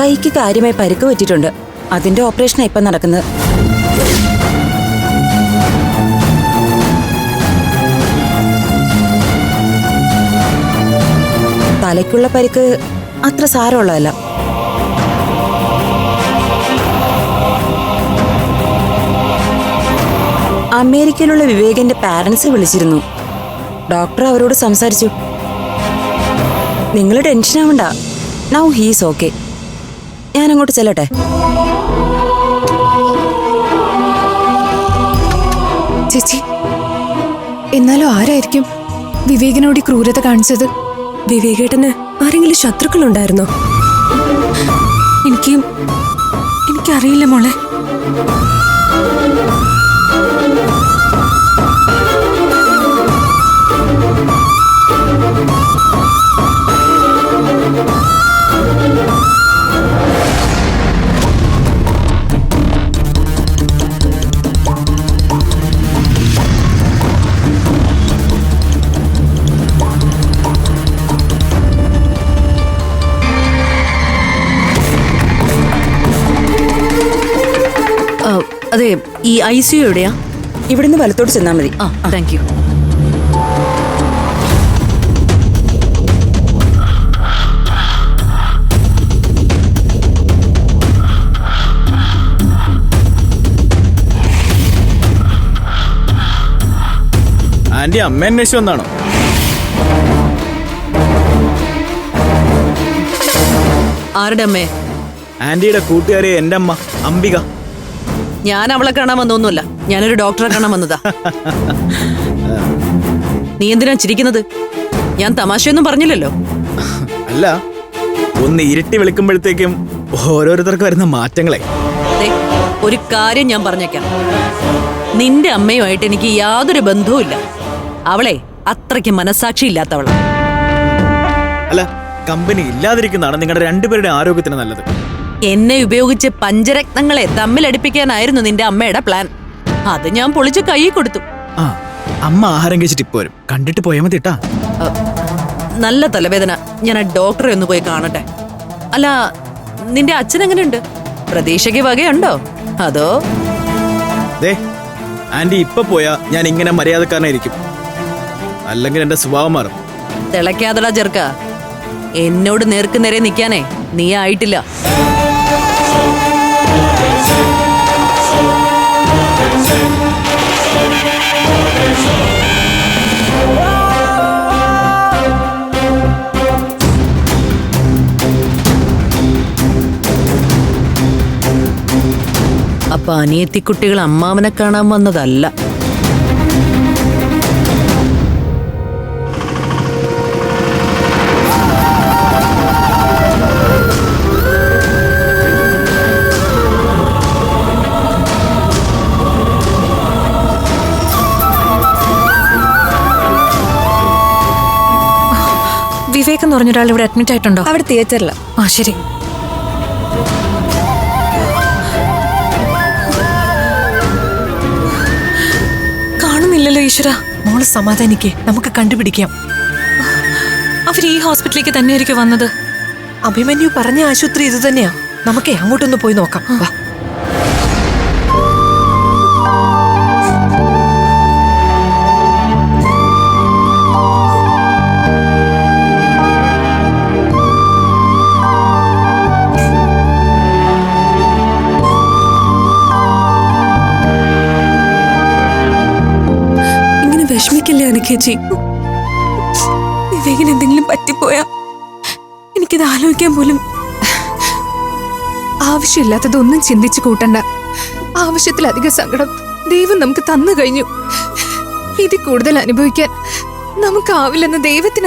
കൈക്ക് കാര്യമായി പരുക്ക് പറ്റിയിട്ടുണ്ട്. അതിന്റെ ഓപ്പറേഷനാണ് ഇപ്പം നടക്കുന്നത്. തലയ്ക്കുള്ള പരിക്ക് അത്ര സാരമുള്ളതല്ല. അമേരിക്കയിലുള്ള വിവേകന്റെ പാരന്റ്സ് വിളിച്ചിരുന്നു. ഡോക്ടർ അവരോട് സംസാരിച്ചു. നിങ്ങൾ ടെൻഷൻ ആവണ്ട നൗ ഹീസ് ഓക്കെ ഞാൻ അങ്ങോട്ട് ചെല്ലട്ടെ? ചേച്ചി എന്നാലും ആരായിരിക്കും വിവേകിനോട് ക്രൂരത കാണിച്ചത്? വിവേകേട്ടന് ആരെങ്കിലും ശത്രുക്കളുണ്ടായിരുന്നോ? എനിക്ക് എനിക്കറിയില്ല മോളെ. അതെ ഈ ഐ സി യു എവിടെയാ? ഇവിടുന്ന് വലത്തോട്ട് ചെന്നാൽ മതി. ആ താങ്ക് യു ആന്റി അമ്മ അന്വേഷിച്ചു വന്നാണോ? ആരുടെ അമ്മേ? ആന്റിയുടെ കൂട്ടുകാരി എന്റെ അമ്മ അംബിക. ഞാൻ അവളെ കാണാൻ വന്നൊന്നുമല്ല. ഞാനൊരു ഡോക്ടറെ കാണാൻ വന്നതാ. നീ എന്തിനാ ചിരിക്കുന്നത്? ഞാൻ തമാശയൊന്നും പറഞ്ഞില്ലല്ലോ. അല്ല ഒന്ന് ഇരുട്ടി വിളിക്കുമ്പോഴത്തേക്കും ഓരോരുത്തർക്ക് വരുന്ന മാറ്റങ്ങളെ. ഒരു കാര്യം ഞാൻ പറഞ്ഞേക്കാം. നിന്റെ അമ്മയുമായിട്ട് എനിക്ക് യാതൊരു ബന്ധവുമില്ല അവളെ അത്രയ്ക്ക് മനസാക്ഷി ഇല്ലാത്തവളാ. അല്ല കമ്പനി ഇല്ലാതിരിക്കുന്നതാണ് നിങ്ങളുടെ രണ്ടുപേരുടെ ആരോഗ്യത്തിന് നല്ലത്. എന്നെ ഉപയോഗിച്ച് പഞ്ചരത്നങ്ങളെ തമ്മിലടിപ്പിക്കാനായിരുന്നു നിന്റെ അമ്മയുടെ പ്ലാൻ അത് ഞാൻ പൊളിച്ച് കൈ കൊടുത്തു. ആ അമ്മ ആഹാരം കഴിച്ചിട്ട് ഇപ്പൊ വരും. കണ്ടിട്ട് പോയാൽ മതി ട്ടാ. നല്ല തലവേദന. ഞാൻ ആ ഡോക്ടറെ ഒന്ന് പോയി കാണട്ടെ. അല്ല നിന്റെ അച്ഛൻ എങ്ങനെയുണ്ട്? പ്രതീക്ഷയ്ക്ക് വകയുണ്ടോ? അതോ? ദേ ആന്റി ഇപ്പൊ പോയാ ഞാൻ ഇങ്ങനെ മര്യാദക്കാരനായിരിക്കും. അല്ലെങ്കിൽ എന്റെ സ്വഭാവം മാറും. തിളയ്ക്കാതടാ ചെറുക്ക. എന്നോട് നേർക്ക് നേരെ നിൽക്കാനേ നീ ആയിട്ടില്ല. അപ്പൊ അനിയത്തിക്കുട്ടികൾ അമ്മാവനെ കാണാൻ വന്നതല്ല. വിവേക് എന്ന് പറഞ്ഞൊരാൾ ഇവിടെ അഡ്മിറ്റ് ആയിട്ടുണ്ടോ? അവിടെ തിയേറ്ററിൽ ആ ശരി. കാണുന്നില്ലല്ലോ ഈശ്വര. മോൾ സമാധാനിക്കേ. നമുക്ക് കണ്ടുപിടിക്കാം. അവർ ഈ ഹോസ്പിറ്റലിലേക്ക് തന്നെയായിരിക്കും വന്നത്. അഭിമന്യു പറഞ്ഞ ആശുപത്രി ഇത് തന്നെയാ. നമുക്കേ അങ്ങോട്ടൊന്ന് പോയി നോക്കാം. വാ. അനുഖേച്ചി വിവേകിന് എന്തെങ്കിലും പറ്റിപ്പോയാ? എനിക്കിത് ആലോചിക്കാൻ പോലും ആവശ്യമില്ലാത്തതൊന്നും ചിന്തിച്ചു കൂട്ടണ്ട. ആവശ്യത്തിലധികം സങ്കടം ദൈവം നമുക്ക് തന്നു കഴിഞ്ഞു. ഇത് കൂടുതൽ അനുഭവിക്കാൻ നമുക്കാവില്ലെന്ന് ദൈവത്തിന്